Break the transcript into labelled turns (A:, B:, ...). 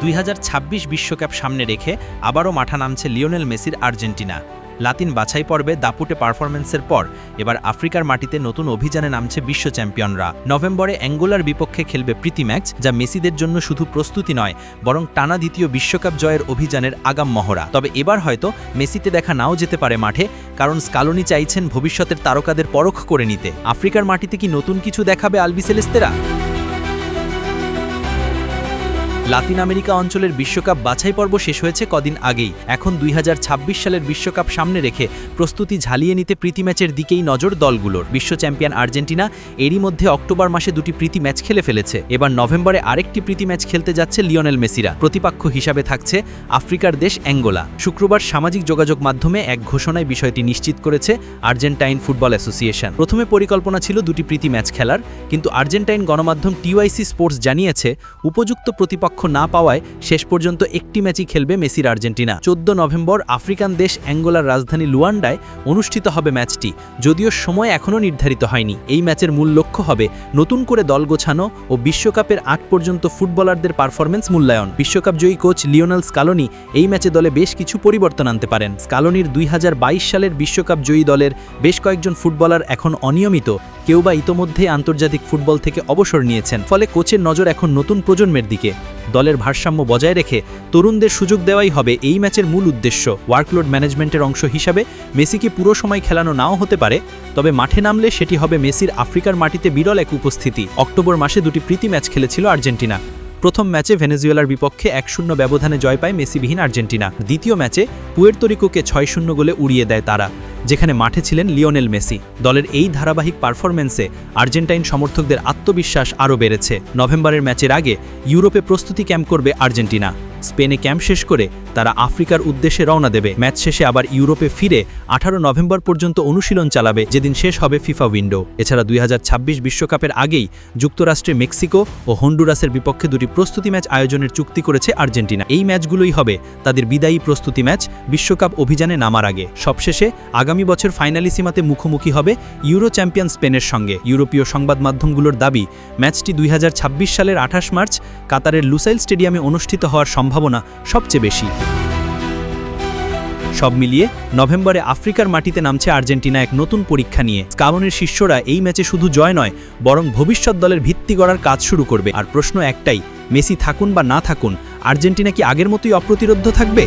A: দুই বিশ্বকাপ সামনে রেখে আবারও মাঠা নামছে লিওনেল মেসির আর্জেন্টিনা। লাতিন বাছাই পর্বে দাপুটে পারফরমেন্সের পর এবার আফ্রিকার মাটিতে নতুন অভিযানে নামছে বিশ্ব চ্যাম্পিয়নরা। নভেম্বরে অ্যাঙ্গোলার বিপক্ষে খেলবে প্রীতি ম্যাচ, যা মেসিদের জন্য শুধু প্রস্তুতি নয়, বরং টানা দ্বিতীয় বিশ্বকাপ জয়ের অভিযানের আগাম মহড়া। তবে এবার হয়তো মেসিতে দেখা নাও যেতে পারে মাঠে, কারণ স্কালোনি চাইছেন ভবিষ্যতের তারকাদের পরখ করে নিতে। আফ্রিকার মাটিতে কি নতুন কিছু দেখাবে আলবিসেলেস্তেরা লাতিন আমেরিকা অঞ্চলের বিশ্বকাপ বাছাই পর্ব শেষ হয়েছে কদিন আগেই। এখন দুই হাজার ছাব্বিশ সালের বিশ্বকাপ সামনে রেখে প্রস্তুতি ঝালিয়ে নিতে প্রীতি ম্যাচের দিকেই নজর দলগুলোর। বিশ্ব চ্যাম্পিয়ন আর্জেন্টিনা এরই মধ্যে অক্টোবর মাসে দুটি প্রীতি ম্যাচ খেলে ফেলেছে। এবার নভেম্বরে আরেকটি প্রীতি ম্যাচ খেলতে যাচ্ছে লিওনেল মেসিরা। প্রতিপক্ষ হিসাবে থাকছে আফ্রিকার দেশ অ্যাঙ্গোলা। শুক্রবার সামাজিক যোগাযোগ মাধ্যমে এক ঘোষণায় বিষয়টি নিশ্চিত করেছে আর্জেন্টাইন ফুটবল অ্যাসোসিয়েশন। প্রথমে পরিকল্পনা ছিল দুটি প্রীতি ম্যাচ খেলার, কিন্তু আর্জেন্টাইন গণমাধ্যম টিওয়াইসি স্পোর্টস জানিয়েছে, উপযুক্ত প্রতিপক্ষ না পাওয়ায় শেষ পর্যন্ত একটি ম্যাচই খেলবে মেসির আর্জেন্টিনা। চোদ্দ নভেম্বর আফ্রিকান দেশ অ্যাঙ্গোলার রাজধানী লুয়ান্ডায় অনুষ্ঠিত হবে ম্যাচটি, যদিও সময় এখনও নির্ধারিত হয়নি। এই ম্যাচের মূল লক্ষ্য হবে নতুন করে দল গোছানো ও বিশ্বকাপের আট পর্যন্ত ফুটবলারদের পারফরমেন্স মূল্যায়ন। বিশ্বকাপ জয়ী কোচ লিওনাল স্কালোনি এই ম্যাচে দলে বেশ কিছু পরিবর্তন আনতে পারেন। স্কালোনির দুই হাজার বাইশ সালের বিশ্বকাপ জয়ী দলের বেশ কয়েকজন ফুটবলার এখন অনিয়মিত কেউ বা ইতোমধ্যে আন্তর্জাতিক ফুটবল থেকে অবসর নিয়েছেন, ফলে কোচের নজর এখন নতুন প্রজন্মের দিকে। দলের ভারসাম্য বজায় রেখে তরুণদের সুযোগ দেওয়াই হবে এই ম্যাচের মূল উদ্দেশ্য। ওয়ার্কলোড ম্যানেজমেন্টের অংশ হিসাবে মেসিকে পুরো সময় খেলানো নাও হতে পারে? তবে মাঠে নামলে সেটি হবে মেসির আফ্রিকার মাটিতে বিরল এক উপস্থিতি। অক্টোবর মাসে দুটি প্রীতি ম্যাচ খেলেছিল আর্জেন্টিনা। প্রথম ম্যাচে ভেনেজুয়েলার বিপক্ষে এক শূন্য ব্যবধানে জয় পায় মেসিবিহীন আর্জেন্টিনা। দ্বিতীয় ম্যাচে পুয়ের্তরিকোকে ছয় শূন্য গোলে উড়িয়ে দেয় তারা, যেখানে মাঠে ছিলেন লিওনেল মেসি। দলের এই ধারাবাহিক পারফরম্যান্সে আর্জেন্টাইন সমর্থকদের আত্মবিশ্বাস আরও বেড়েছে। নভেম্বরের ম্যাচের আগে ইউরোপে প্রস্তুতি ক্যাম্প করবে আর্জেন্টিনা। স্পেনে ক্যাম্প শেষ করে তারা আফ্রিকার উদ্দেশ্যে রওনা দেবে। ম্যাচ শেষে আবার ইউরোপে ফিরে আঠারো নভেম্বর পর্যন্ত অনুশীলন চালাবে, যেদিন শেষ হবে ফিফা উইন্ডো। এছাড়া দুই বিশ্বকাপের আগেই যুক্তরাষ্ট্রে মেক্সিকো ও হন্ডুরাসের বিপক্ষে দুটি প্রস্তুতি ম্যাচ আয়োজনের চুক্তি করেছে আর্জেন্টিনা। এই ম্যাচগুলোই হবে তাদের বিদায়ী প্রস্তুতি ম্যাচ বিশ্বকাপ অভিযানে নামার আগে। সবশেষে আগামী বছর ফাইনালি সীমাতে মুখোমুখি হবে ইউরো চ্যাম্পিয়ন স্পেনের সঙ্গে। ইউরোপীয় সংবাদ মাধ্যমগুলোর দাবি, ম্যাচটি দুই হাজার ছাব্বিশ সালের আঠাশ মার্চ কাতারের লুসাইল স্টেডিয়ামে অনুষ্ঠিত হওয়ার সম্ভাবনা সবচেয়ে বেশি। সব মিলিয়ে নভেম্বরে আফ্রিকার মাটিতে নামছে আর্জেন্টিনা এক নতুন পরীক্ষা নিয়ে। স্কাবনের শিষ্যরা এই ম্যাচে শুধু জয় নয়, বরং ভবিষ্যৎ দলের ভিত্তি গড়ার কাজ শুরু করবে। আর প্রশ্ন একটাই, মেসি থাকুন বা না থাকুন, আর্জেন্টিনা কি আগের মতোই অপ্রতিরোধ্য থাকবে?